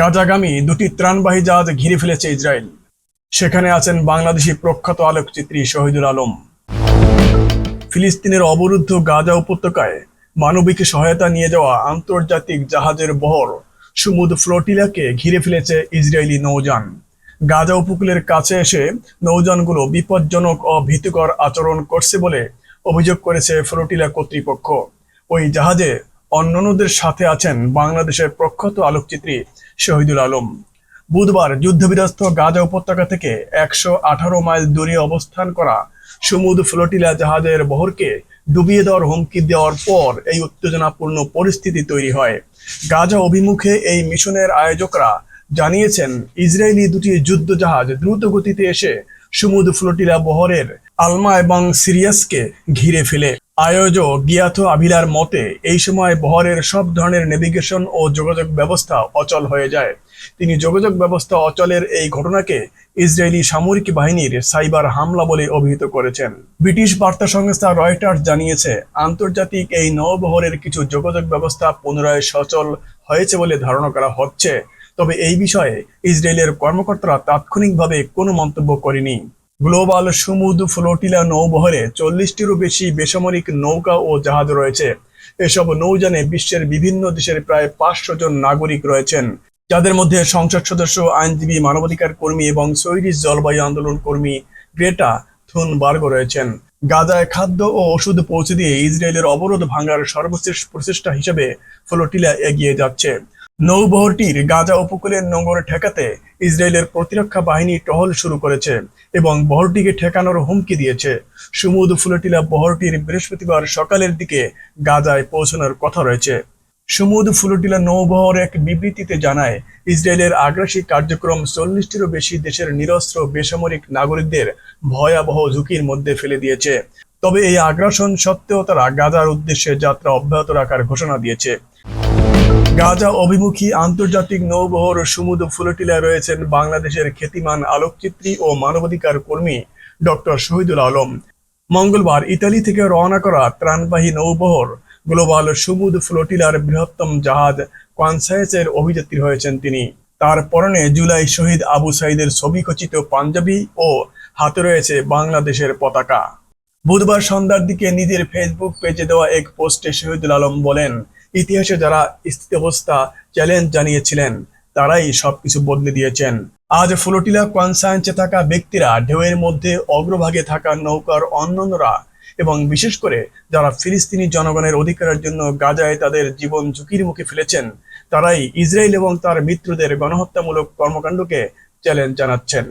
গাজাগামী দুটি ত্রাণবাহী জাহাজ ঘিরে ফেলেছে ইসরায়েল। সেখানে আছেন বাংলাদেশি প্রখ্যাত আলোকচিত্রী শহীদুল আলম। ফিলিস্তিনের অবরুদ্ধ গাজা উপত্যকায় মানবিক সহায়তা নিয়ে যাওয়া আন্তর্জাতিক জাহাজের বহর সুমুদ ফ্লোটিলাকে ঘিরে ফেলেছে ইসরায়েলি নৌযান। গাজা উপকূলের কাছে এসে নৌযানগুলো বিপজ্জনক ও ভীতিকর আচরণ করছে বলে অভিযোগ করেছে ফ্লোটিলা কর্তৃপক্ষ। ওই জাহাজে অন্যান্যদের সাথে আছেন বাংলাদেশের প্রখ্যাত আলোকচিত্রী শহীদুল আলম। বুধবার যুদ্ধবিধ্বস্ত গাজা উপত্যকা থেকে একশো আঠারো মাইল দূরে অবস্থান করা সমুদ্র ফ্লোটিলা জাহাজের বহরকে ডুবিয়ে দেওয়ার হুমকি দেওয়ার পর এই উত্তেজনাপূর্ণ পরিস্থিতি তৈরি হয়। গাজা অভিমুখে এই মিশনের আয়োজকরা জানিয়েছেন, ইসরায়েলি দুটি যুদ্ধ জাহাজ দ্রুত গতিতে এসে সমুদ্র ফ্লোটিলা বহরের আলমা এবং সিরিয়াসকে ঘিরে ফেলে। আয়োজক গিয়াথো আভিলার মতে, এই সময় বহরের সব ধরনের নেভিগেশন ও যোগাযোগ ব্যবস্থা অচল হয়ে যায়। তিনি যোগাযোগ ব্যবস্থা অচলের এই ঘটনাকে ইসরায়েলি সামরিক বাহিনীর সাইবার হামলা বলে অভিহিত করেছেন। ব্রিটিশ বার্তা সংস্থা রয়টার্স জানিয়েছে, আন্তর্জাতিক এই নৌবহরের কিছু যোগাযোগ ব্যবস্থা পুনরায় সচল হয়েছে বলে ধারণা করা হচ্ছে। তবে এই বিষয়ে ইসরায়েলের কর্মকর্তারা তাৎক্ষণিকভাবে কোনো মন্তব্য করেনি। গ্লোবাল সমুদ্র ফ্লোটিলা নৌবহরে চল্লিশটিরও বেশি বেসামরিক নৌকা ও জাহাজ রয়েছে। এসব নৌযানে বিশ্বের বিভিন্ন দেশের প্রায় পাঁচশো জন নাগরিক রয়েছেন। যাদের মধ্যে সংসদ সদস্য, আইনজীবী, মানবাধিকার কর্মী এবং সৈরিশ জলবায়ু আন্দোলন কর্মী গ্রেটা থুনবার্গ রয়েছেন। গাজায় খাদ্য ও ওষুধ পৌঁছে দিয়ে ইসরায়েলের অবরোধ ভাঙার সর্বশেষ প্রচেষ্টা হিসেবে ফ্লোটিলা এগিয়ে যাচ্ছে। নৌবহরটির গাজা উপকূলের নোঙর ঠেকাতে ইসরায়েলের প্রতিরক্ষা বাহিনী টহল শুরু করেছে এবং বহরটিকে ঠেকানোর হুমকি দিয়েছে। সমুদ্র ফ্লোটিলা বহরটির বৃহস্পতিবার সকালের দিকে গাজায় পৌঁছানোর কথা রয়েছে। সমুদ্র ফ্লোটিলা নৌবহর এক বিবৃতিতে জানায়, ইসরায়েলের আগ্রাসী কার্যক্রম চল্লিশটিরও বেশি দেশের নিরস্ত্র বেসামরিক নাগরিকদের ভয়াবহ ঝুঁকির মধ্যে ফেলে দিয়েছে। তবে এই আগ্রাসন সত্ত্বেও তারা গাজার উদ্দেশ্যে যাত্রা অব্যাহত রাখার ঘোষণা দিয়েছে। গাজা অভিমুখী আন্তর্জাতিক নৌবহর সমুদ্র ফুলটিলায় রয়েছেন বাংলাদেশের খ্যাতিমান আলোকচিত্রী ও মানবাধিকার কর্মী ডক্টর শহীদুল আলম। মঙ্গলবার ইতালি থেকে রওনা করা ত্রাণবাহী নৌবহর গ্লোবাল সমুদ্র ফ্লোটিলার বৃহত্তম জাহাজ কনসাইসের অভিযাত্রী হয়েছেন তিনি। তার পরনে জুলাই শহীদ আবু সাইদের ছবি খচিত পাঞ্জাবি ও হাতে রয়েছে বাংলাদেশের পতাকা। বুধবার সন্ধ্যার দিকে নিজের ফেসবুক পেজে দেওয়া এক পোস্টে শহীদুল আলম বলেন ইতিহাসে যারা স্থিতাবস্থা চ্যালেঞ্জ জানিয়েছিলেন, তারাই সবকিছু বদলে দিয়েছেন। আজ ফ্লোটিলা কনসায়েন্সে থাকা ব্যক্তিরা ঢেউয়ের মধ্যে অগ্রভাগে থাকা নৌকার অন্যান্যরা এবং বিশেষ করে যারা ফিলিস্তিনি জনগণের অধিকারের জন্য গাজায় তাদের জীবন ঝুঁকির মুখে ফেলেছেন, তারাই ইসরায়েল এবং তার মিত্রদের গণহত্যামূলক কর্মকাণ্ডকে চ্যালেঞ্জ জানাচ্ছেন।